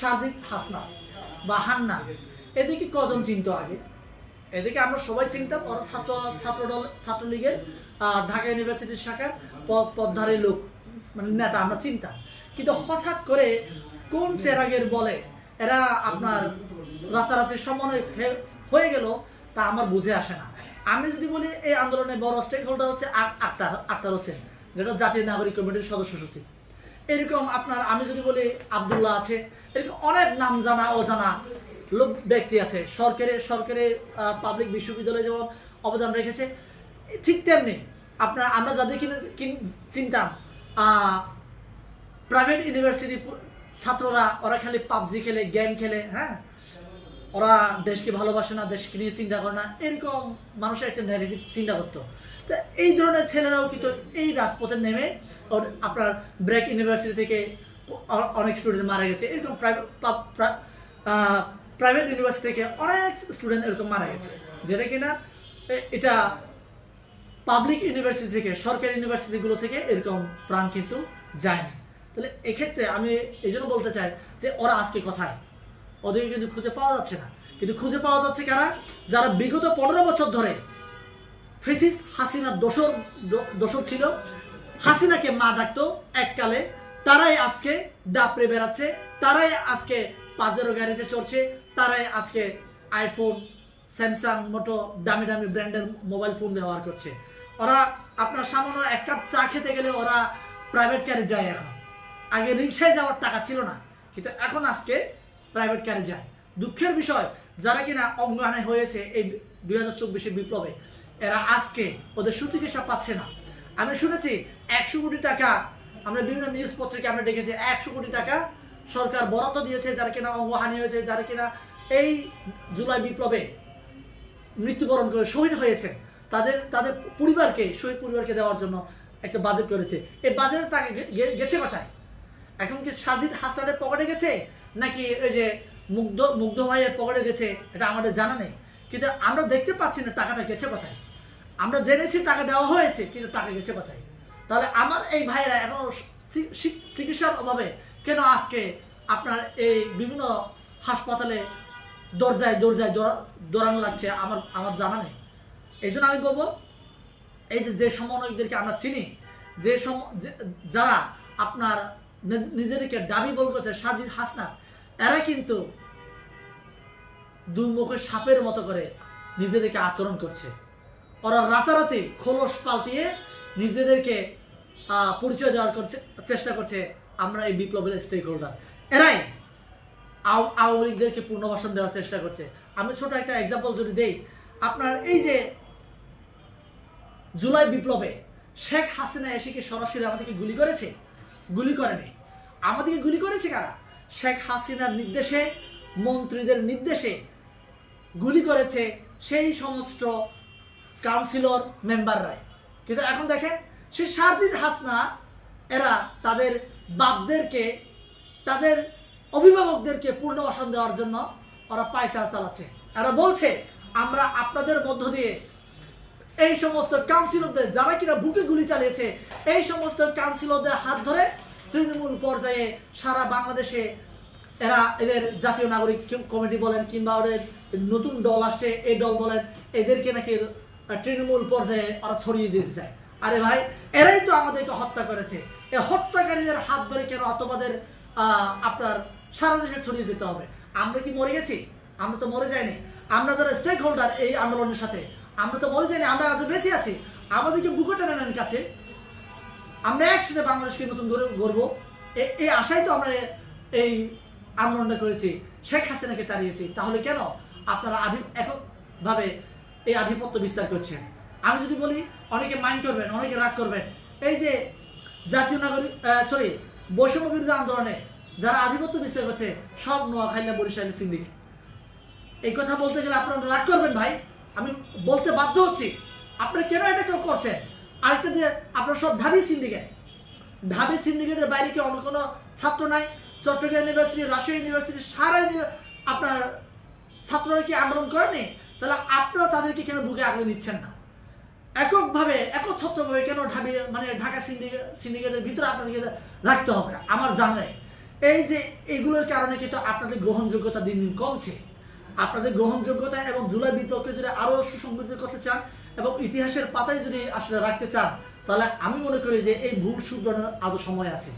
সাজিদ হাসনা বা হান্না এদিকে কজন চিনত আগে? এদিকে আমরা সবাই চিনতাম, ওরা ছাত্র, ছাত্রদল, ছাত্রলীগের ঢাকা ইউনিভার্সিটির শাখার পদধারী লোক মানে নেতা, আমরা চিনতাম। কিন্তু হঠাৎ করে কোন চেরাগের বলে এরা আপনার রাতারাতি সমন্বয় হয়ে- গেল তা আমার বুঝে আসে না। আমি যদি বলি এই আন্দোলনে বড় স্টেক হোল্ডার হচ্ছে আক- আক্তার আক্তার হোসেন, যেটা জাতীয় নাগরিক কমিটির সদস্য সচিব। এরকম আপনার, আমি যদি বলি আবদুল্লাহ আছে এরকম অনেক নাম জানা, অজানা লোক, ব্যক্তি আছে। সরকারি সরকারি পাবলিক বিশ্ববিদ্যালয়ে যেমন অবদান রেখেছে, ঠিক তেমনি আপনার, আমরা যাদের কিনে, চিনতাম প্রাইভেট ইউনিভার্সিটি ছাত্ররা, ওরা খালি পাবজি খেলে গেম খেলে হ্যাঁ? ওরা দেশকে ভালোবাসে না, দেশকে নিয়ে চিন্তা করে না, এরকম মানুষের একটা নেগেটিভ চিন্তা করতো। তো এই ধরনের ছেলেরাও কিন্তু এই রাজপথে নেমে ওর, আপনার ব্রেক ইউনিভার্সিটি থেকে অনেক স্টুডেন্ট মারা গেছে। এরকম প্রাইভেট ইউনিভার্সিটি থেকে অনেক স্টুডেন্ট এরকম মারা গেছে। যেটা কিনা এটা পাবলিক ইউনিভার্সিটি থেকে, সরকারি ইউনিভার্সিটিগুলো থেকে এরকম প্রাণ কিন্তু যায়নি। তাহলে এক্ষেত্রে আমি এই জন্য বলতে চাই যে, ওরা আজকে কোথায়? ওদেরকে কিন্তু খুঁজে পাওয়া যাচ্ছে না। কিন্তু খুঁজে পাওয়া যাচ্ছে কারা? যারা বিগত পনেরো বছর ধরে ফেসিস্ট হাসিনার দোষর দোষর ছিল, হাসিনাকে মা ডাকতো, এককালে তারাই আজকে ডাপড়ে বেড়াচ্ছে, তারাই আজকে পাজেরো গাড়িতে চড়ছে, তারাই আজকে আইফোন স্যামসাং মোটো দামি দামি ব্র্যান্ডের মোবাইল ফোন ব্যবহার করছে। ওরা আপনার সামান্য এক কাপ চা খেতে গেলে ওরা প্রাইভেট কারে যায় এখন। আগে রিক্সায় যাওয়ার টাকা ছিল না, কিন্তু এখন আজকে প্রাইভেট কারে যায়। দুঃখের বিষয়, যারা কিনা অঙ্গহানি হয়েছে এই দুই হাজার চব্বিশে বিপ্লবে, এরা আজকে ওদের সুচিকিৎসা পাচ্ছে না। আমি শুনেছি একশো কোটি টাকা আমরা বিভিন্ন নিউজ পত্রিকা আমরা দেখেছি, একশো কোটি টাকা সরকার বরাদ্দ দিয়েছে যারা কিনা অঙ্গহানি হয়েছে, যারা কিনা এই জুলাই বিপ্লবে মৃত্যুবরণ করে শহীদ হয়েছে। তাদের তাদের পরিবারকে, শহীদ পরিবারকে দেওয়ার জন্য একটা বাজেট করেছে। এই বাজেটের টাকা গেছে কোথায়? এখন কি সাজিদ হাসানের পকেটে গেছে? নাকি ওই যে মুগ্ধ মুগ্ধ ভাইয়ের পকেটে গেছে? এটা আমাদের জানা নেই। কিন্তু আমরা দেখতে পাচ্ছি না টাকাটা গেছে কোথায়। আমরা জেনেছি টাকা দেওয়া হয়েছে, কিন্তু টাকা গেছে কোথায়? তাহলে আমার এই ভাইয়েরা এখন চিকিৎসার অভাবে কেন আজকে আপনার এই বিভিন্ন হাসপাতালে দরজায় দরজায় দৌড়া- দৌড়ানো লাগছে আমার আমার জানা নেই। এই জন্য আমি বলব, এই যে যে সমন্বয়কদেরকে আমরা চিনি, যে সম যারা আপনার নিজ- নিজেদেরকে দাবি বল করছে সাজিদ হাসনাত, এরা কিন্তু দুর্মুখে সাপের মতো করে নিজেদেরকে আচরণ করছে। ওরা রাতারাতি খোলস পাল্টিয়ে নিজেদেরকে পরিচয় দেওয়ার করছে, চেষ্টা করছে আমরা এই বিপ্লবের স্টেক হোল্ডার এরাই আওয়ামী লীগদেরকে পুনর্বাসন দেওয়ার চেষ্টা করছে। আমি ছোট একটা এক্সাম্পল যদি দেই, আপনার এই যে জুলাই বিপ্লবে শেখ হাসিনা এসে কি সরাসরি আমাদেরকে গুলি করেছে? গুলি করেনি। আমাদেরকে গুলি করেছে কারা? শেখ হাসিনার নির্দেশে, মন্ত্রীদের নির্দেশে গুলি করেছে সেই সমস্ত কাউন্সিলর মেম্বাররাই কিন্তু এখন দেখেন সেই সাজিদ হাসনা, এরা তাদের বাপদেরকে, তাদের অভিভাবকদেরকে পুনর্বাসন দেওয়ার জন্য ওরা পায়তারা চালাচ্ছে। এরা বলছে, আমরা আপনাদের মধ্য দিয়ে এই সমস্ত কাউন্সিলরদের, যারা কিনা বুকে গুলি চালিয়েছে, এই সমস্ত কাউন্সিলরদের হাত ধরে তৃণমূল পর্যায়ে সারা বাংলাদেশে এরা এদের জাতীয় নাগরিক কমিটি বলেন কিংবা ওদের নতুন দল আসছে, এই দল বলেন, এদেরকে নাকি তৃণমূল পর্যায়ে ওরা ছড়িয়ে দিতে চায়। আরে ভাই, এরাই তো আমাদেরকে হত্যা করেছে। এই হত্যাকারীদের হাত ধরে কেন অতবাদের আপনার সারা দেশে ছড়িয়ে যেতে হবে? আমরা কি মরে গেছি? আমরা তো মরে যাইনি। আমরা যারা স্টেক হোল্ডার এই আন্দোলনের সাথে, আমরা তো মরে যাইনি, আমরা আজ বেঁচে আছি। আমাদেরকে বুকে টেনে নেন কাছে। আমরা একসাথে বাংলাদেশকে নতুন করে গড়বো। এই আশাই তো আমরা এই আন্দোলনটা করেছি। শেখ হাসিনাকে তাড়িয়েছি। তাহলে কেন আপনারা আধি এককভাবে এই আধিপত্য বিস্তার করছেন? আমি যদি বলি, অনেকে মাইন্ড করবেন, অনেকে রাগ করবেন। এই যে জাতীয় নাগরিক সরি বৈষম্য বিরোধী আন্দোলনে যারা আধিপত্য বিস্তার করছে, সব নোয়াখাইলা বরিশাল সিন্ডিকেট এই কথা বলতে গেলে আপনারা রাগ করবেন ভাই। আমি বলতে বাধ্য হচ্ছি, আপনারা কেন এটা কেউ করছেন? আরেকটা যে আপনার সব ঢাবি সিন্ডিকেট ঢাবি সিন্ডিকেটের বাইরে কি অন্য কোনো ছাত্র নাই? চট্টগ্রাম ইউনিভার্সিটি রাজশাহী ইউনিভার্সিটি সারা আপনার ছাত্ররা কি আন্দোলন করেনি? তাহলে আপনারা তাদেরকে কেন বুকে আগলে নিচ্ছেন না? এককভাবে, একচ্ছত্রভাবে কেন ঢাবি মানে ঢাকা সিন্ডিকেট সিন্ডিকেটের ভিতরে আপনাদেরকে রাখতে হবে? আমার জানা এই যে এগুলোর কারণে কিন্তু আপনাদের গ্রহণযোগ্যতা দিন দিন কমছে। আপনাদের গ্রহণযোগ্যতা এবং জুলাই বিপ্লবকে যদি আরও সুসংগঠিত করতে চান এবং ইতিহাসের পাতায় যদি আসলে রাখতে চান, তাহলে আমি মনে করি যে এই ভুল শুধরানোর আদৌ সময় আছে।